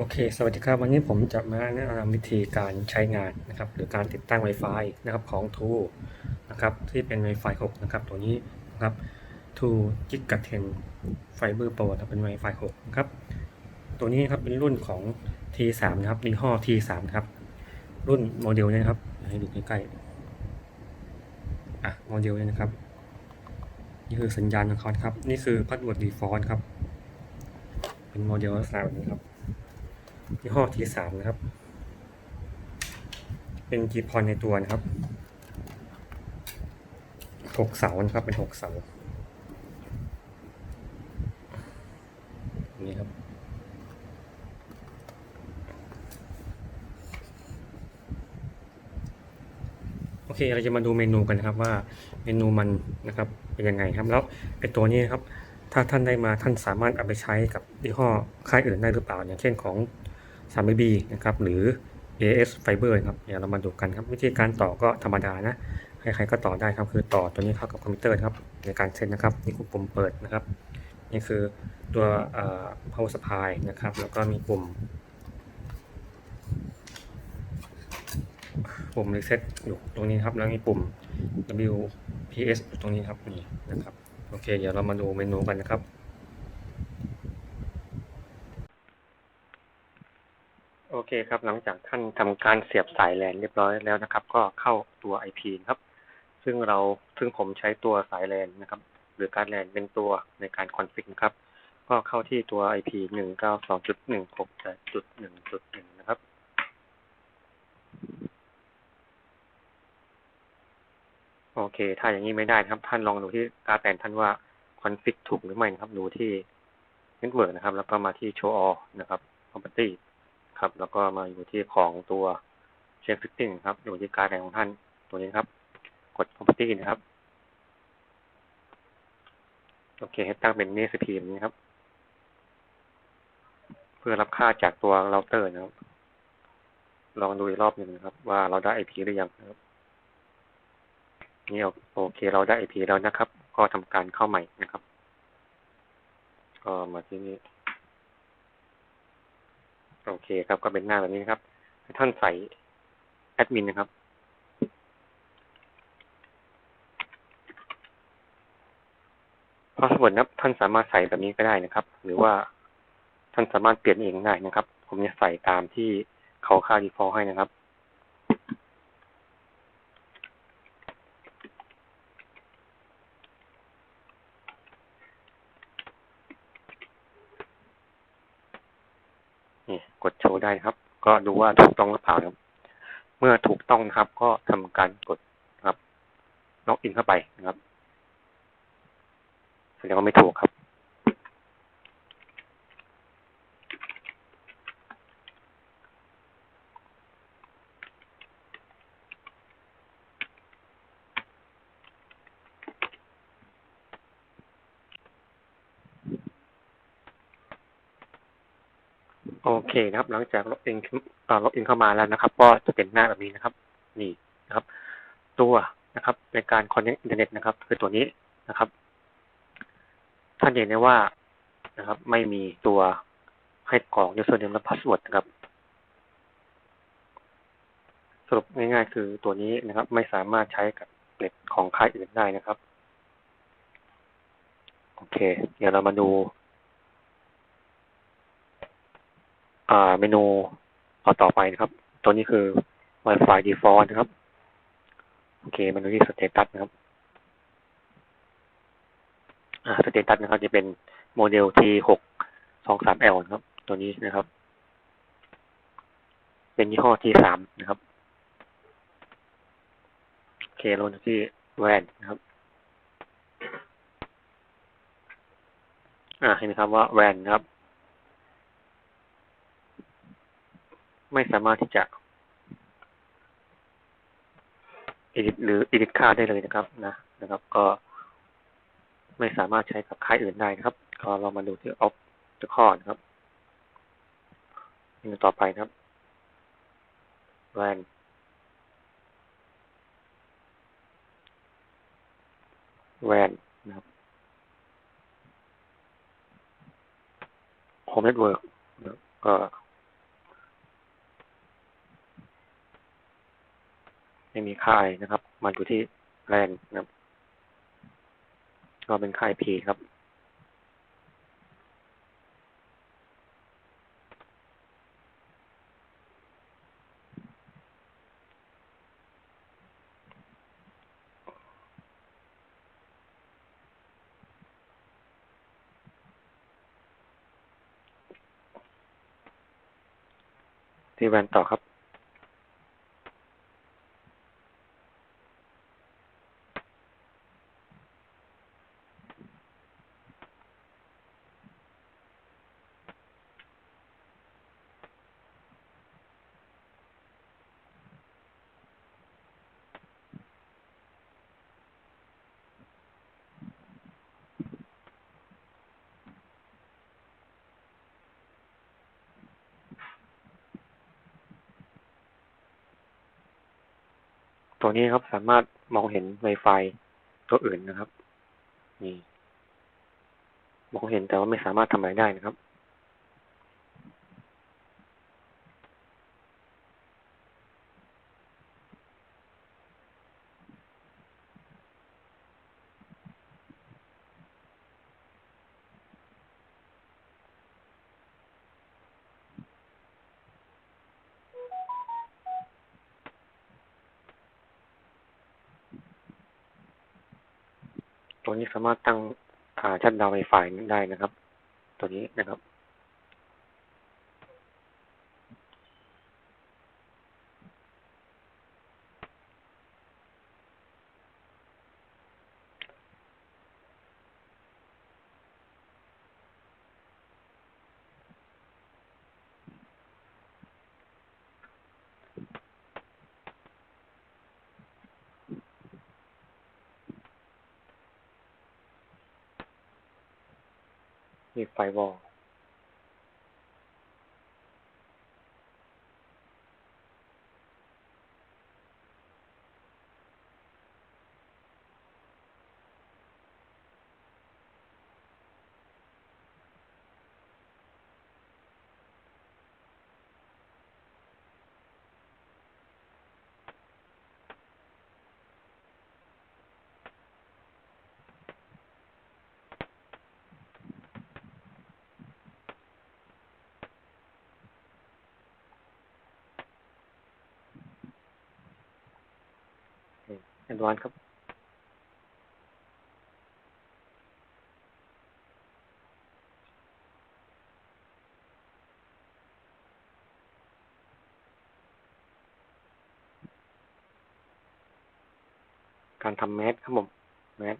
โอเค สวัสดีครับ วันนี้ผมจะมาแนะนำวิธีการใช้งานนะครับ หรือการติดตั้ง Wi-Fi นะครับของ t ูนะครับ ที่เป็น Wi-Fi 6 นะครับ ตัวนี้นะครับ t ู g i g a 10 Fiber Pro นะครับเป็น Wi-Fi 6 นะครับ ตัวนี้ครับเป็นรุ่นของ T3 นะครับยี่ห้อ T3 ครับ รุ่นโมเดลเนี่ยนะครับ ให้ดูใกล้ๆ อะ โมเดลเนี่ยนะครับ นี่คือสัญญาณของเขาครับ นี่คือพัดวด default ครับ เป็นโมเดลลักษณะแบบนี้ครับ ยี่ห้อ T3 นะครับ เป็นกีพอนในตัวนะครับหกเสานะครับ เป็นหกเสานี่ครับโอเคเราจะมาดูเมนูกันนะครับว่าเมนูมันนะครับเป็นยังไงครับ แล้วไอตัวนี้นะครับถ้าท่านได้มาท่านสามารถเอาไปใช้กับยี่ห้อค่ายอื่นได้หรือเปล่า อย่างเช่นของ 3 b นะครับหรือ AS Fiber นะครับเดี๋ยวเรามาดูกันครับวิธีการต่อก็ธรรมดานะใครๆก็ต่อได้ครับคือต่อตัวนี้เข้ากับคอมพิวเตอร์นะครับในการเซ็ตนะครับนี่คือปุ่มเปิดนะครับ นี่คือตัว power supply นะครับแล้วก็มีปุ่มปุ่ม reset อยู่ตรงนี้ครับแล้วมีปุ่ม WPS อยู่ตรงนี้ครับนี่นะครับโอเค เดี๋ยวเรามาดูเมนูกันนะครับ โอ เคครับ หลังจากท่านทำการเสียบสายแลนเรียบร้อยแล้วนะครับ ก็เข้าตัว IP นะครับ ซึ่งเราซึ่งผมใช้ตัวสายแลนนะครับ หรือการแลนเป็นตัวในการคอนฟิกครับ ก็เข้าที่ตัว IP หนึ่งเก้าสองจุดหนึ่งหกแปดจุดหนึ่งจุดหนึ่งนะครับโอเค ถ้าอย่างนี้ไม่ได้นะครับ ท่านลองดูที่การแปลนท่านว่าคอนฟิกถูกหรือไม่นะครับ ดูที่เน็ตเวิร์กนะครับ แล้วก็มาที่ show all นะครับ property ครับ แล้วก็มาอยู่ที่ของตัว check fitting ครับ อยู่ที่การแปลนของท่านตัวนี้ครับ กด property นะครับ โอเคให้ตั้งเป็น NSP แบบนี้ครับ เพื่อรับค่าจากตัวเราเตอร์นะครับ ลองดูอีกรอบหนึ่งนะครับ ว่าเราได้ IP หรือยังนะครับนี่โอเคเราได้ IP แล้วนะครับ ก็ทำการเข้าใหม่นะครับ ก็มาที่นี่ โอเคครับก็เป็นหน้าแบบนี้นะครับให้ท่านใส่แอดมินนะครับ พาสเวิร์ดนะท่านสามารถใส่แบบนี้ก็ได้นะครับ หรือว่าท่านสามารถเปลี่ยนเองได้นะครับ ผมจะใส่ตามที่เขาค่าดีฟอลต์ให้นะครับ นี่ กดโชว์ได้ครับ ก็ดูว่าถูกต้องหรือเปล่านะครับ เมื่อถูกต้องนะครับ ก็ทำการกดครับล็อกอินเข้าไปนะครับแสดงว่าไม่ถูกครับ โอเคนะครับ หลังจากล็อกอินอ่าล็อกอินเข้ามาแล้วนะครับ ก็จะเป็นหน้าแบบนี้นะครับ นี่นะครับ ตัวนะครับ ในการคอนเนคอินเทอร์เน็ตนะครับ คือตัวนี้นะครับ ท่านเห็นได้ว่านะครับ ไม่มีตัวให้กรอก username และ password นะครับ สรุปง่ายๆ คือตัวนี้นะครับ ไม่สามารถใช้กับเน็ตของค่ายอื่นได้นะครับ โอเค เดี๋ยวเรามาดู อ่าเมนูต่อต่อไปนะครับ ตัวนี้คือ Wi-Fi default นะครับ โอเคเมาดูที่ status นะครับอ่า status นะครับ จะเป็นโมเดล T6 23L นะครับ ตัวนี้นะครับ เป็นยี่ห้อ T3 นะครับ โอเคลงที่ WAN นะครับ อ่าเห็นไหมครับว่า WAN นะครับ ไม่สามารถที่จะ edit หรือ edit ค่าได้เลยนะครับนะนะครับ ก็ไม่สามารถใช้กับค่ายอื่นได้นะครับ ก็เรามาดูที่ off the core นะครับเมนูต่อไปนะครับ WAN WAN นะครับ Home Network ก็ ไม่มีค่ายนะครับ มาอยู่ที่แลนนะครับ ก็เป็นค่าย P ครับ ที่แวนต่อครับ ตัวนี้ครับสามารถมองเห็นไวไฟตัวอื่นนะครับ นี่ มองเห็นแต่ว่าไม่สามารถทำอะไรได้นะครับ ตัวนี้สามารถตั้งอ่าชัดดาวน์ไวไฟได้นะครับ ตัวนี้นะครับ มีไฟ นดวานครับการทำแมสครับผมแมส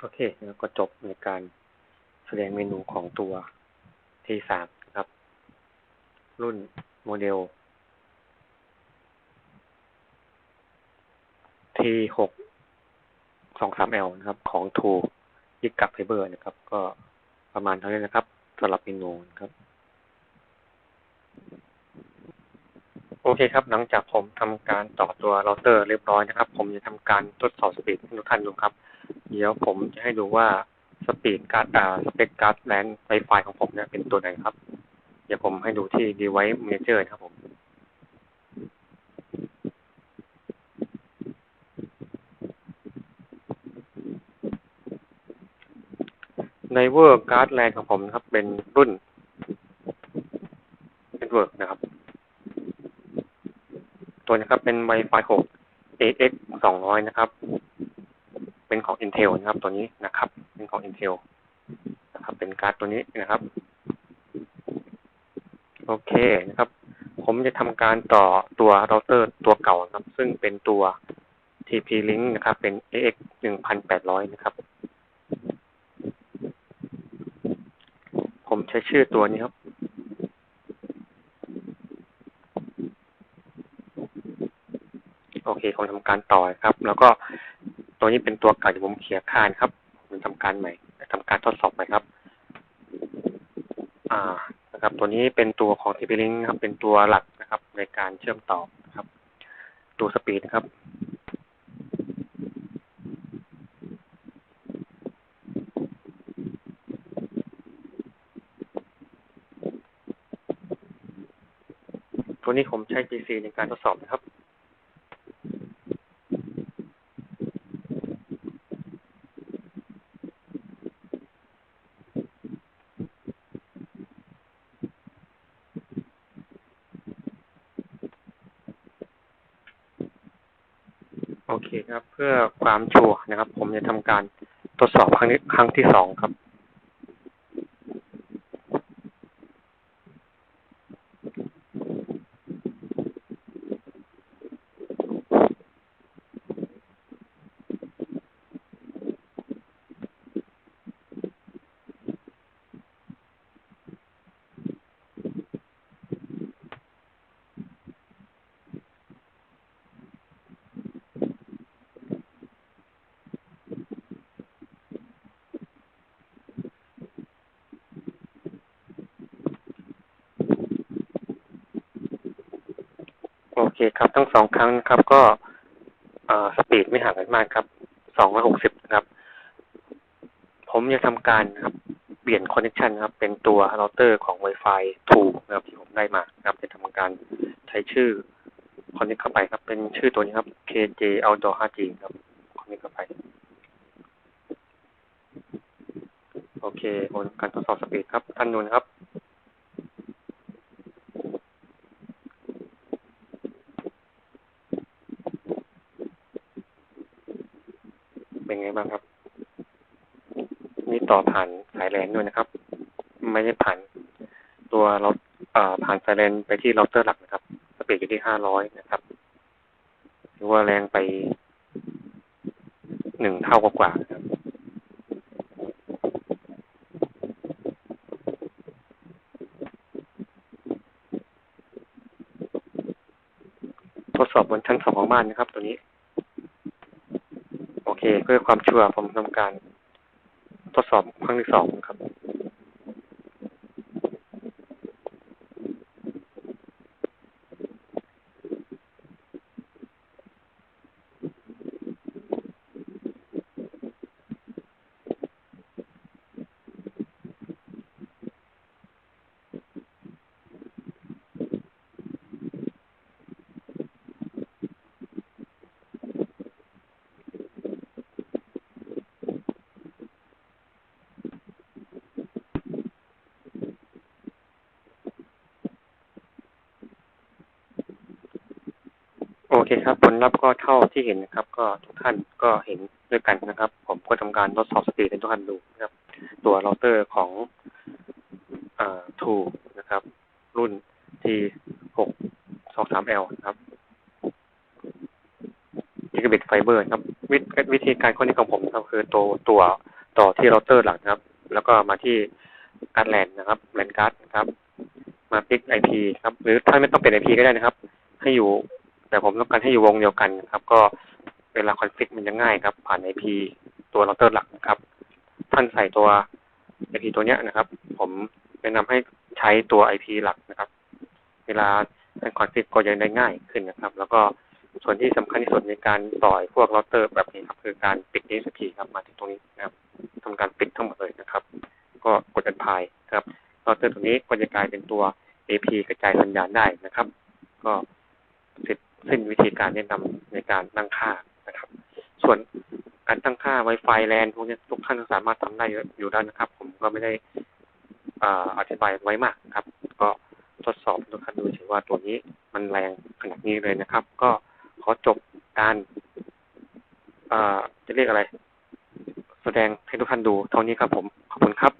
โอเคแล้วก็จบในการแสดงเมนูของตัว T3 นะครับ รุ่นโมเดล T6 23L นะครับของ t 2 g i g a Fiber นะครับ ก็ประมาณเท่านี้นะครับสำหรับเมนูนะครับ โอเคครับ หลังจากผมทำการต่อตัวเราเตอร์เรียบร้อยนะครับ ผมจะทำการทดสอบสปีดให้ทุกท่านดูครับ เดี๋ยวผมจะให้ดูว่าสปีดการ์ดอ่าสเปคการ์ดแลนไวไฟของผมเนี่ยเป็นตัวไหนครับ เดี๋ยวผมให้ดูที่ device manager นะครับผมในเวอร์การ์ดแลนของผมนะครับ เป็นรุ่น Network นะครับ ตัวนะครับเป็น Wi-Fi 6 AX 200 นะครับ เป็นของ Intel นะครับ ตัวนี้นะครับ เป็นของ Intel นะครับ เป็นการ์ดตัวนี้นะครับ โอเคนะครับ ผมจะทำการต่อตัวเราเตอร์ตัวเก่านะครับ ซึ่งเป็นตัว TP Link นะครับ เป็น AX 1800 นะครับ ผมใช้ชื่อตัวนี้ครับโอเคผมทำการต่อครับ แล้วก็ ตัวนี้เป็นตัวเก่าที่ผมเคลียนคานครับผมทำการใหม่ทำการทดสอบใหม่ครับ อ่านะครับ ตัวนี้เป็นตัวของ TP Link ครับ เป็นตัวหลักนะครับ ในการเชื่อมต่อนะครับ ตัวสปีดครับตัวนี้ผมใช้ PC ในการทดสอบนะครับ โอ เคครับ เพื่อความชัวร์นะครับ ผมจะทำการทดสอบครั้งนี้ครั้งที่สองครับ โอ เคครับทั้งสองครั้งนะครับก็สปีดไม่ห่างกันมากครับสองร้อยหกสิบครับ ผมจะทำการครับเปลี่ยนคอนเนคชันครับ เป็นตัวเราเตอร์ของ Wi-Fi 2นะครับที่ผมได้มาครับจะทำการใช้ชื่อคอนเนคเข้าไปครับ เป็นชื่อตัวนี้ครับ KJ Outdoor 5G ครับคอนเนคเข้าไป โอเคผลการทดสอบสปีดครับท่านนูนครับ เป็นไงบ้างครับ นี่ต่อผ่านสายแลนด้วยนะครับ ไม่ได้ผ่าน ตัวเราเอ่อผ่านสายแลนไปที่เราเตอร์หลักนะครับสปีดอยู่ที่ห้าร้อยนะครับหรือว่าแรงไปหนึ่งเท่ากว่าๆนะครับทดสอบบนชั้นสองของบ้านนะครับ ตัวนี้ เค เพื่อความชัวร์ผมทำการทดสอบครั้งที่สองครับ โอ เคครับ ผลลัพธ์ก็เท่าที่เห็นนะครับ ก็ทุกท่านก็เห็นด้วยกันนะครับ ผมก็ทำการทดสอบสปีดให้ทุกท่านดูนะครับ ตัวเราเตอร์ของอ่าทูนะครับ รุ่น T หกสองสาม L นะครับกิกะบิตไฟเบอร์ครับววิธีการค้นนี้ของผมนะครับคือตัวตัวต่อที่เราเตอร์หลักนะครับ แล้วก็มาที่การแลนนะครับแลนการ์ดนะครับ มาปิกไอพีครับ หรือถ้าไม่ต้องเป็นไอพีก็ได้นะครับ ให้อยู่ แต่ผมต้องการให้อยู่วงเดียวกันครับ ก็เวลาคอนฟิกมันจะง่ายครับ ผ่านไอพีตัวเราเตอร์หลักนะครับ ท่านใส่ตัวไอพีตัวเนี้ยนะครับ ผมแนะนำให้ใช้ตัวไอพีหลักนะครับ เวลาท่านคอนฟิกก็จะได้ง่ายขึ้นนะครับ แล้วก็ส่วนที่สำคัญที่สุดในการต่อยพวกเราเตอร์แบบนี้ครับคือการปิด ESP ครับมาถึงตรงนี้นะครับทำการปิดทั้งหมดเลยนะครับ ก็กดอันพายครับเราเตอร์ตรงนี้ก็จะกลายเป็นตัว AP กระจายสัญญาณได้นะครับ ก็เสร็จ สิ้นวิธีการแนะนำในการตั้งค่านะครับ ส่วนการตั้งค่า Wi-Fi LAN พวกนี้ทุกท่านสามารถทำได้อยู่แล้วนะครับ ผมก็ไม่ได้ออธิบายไว้มากครับ ก็ทดสอบทุกท่านดูเฉยว่าตัวนี้มันแรงขนาดนี้เลยนะครับ ก็ขอจบการจะเรียกอะไร แสดงให้ทุกท่านดูเท่านี้ครับผม ขอบคุณครับ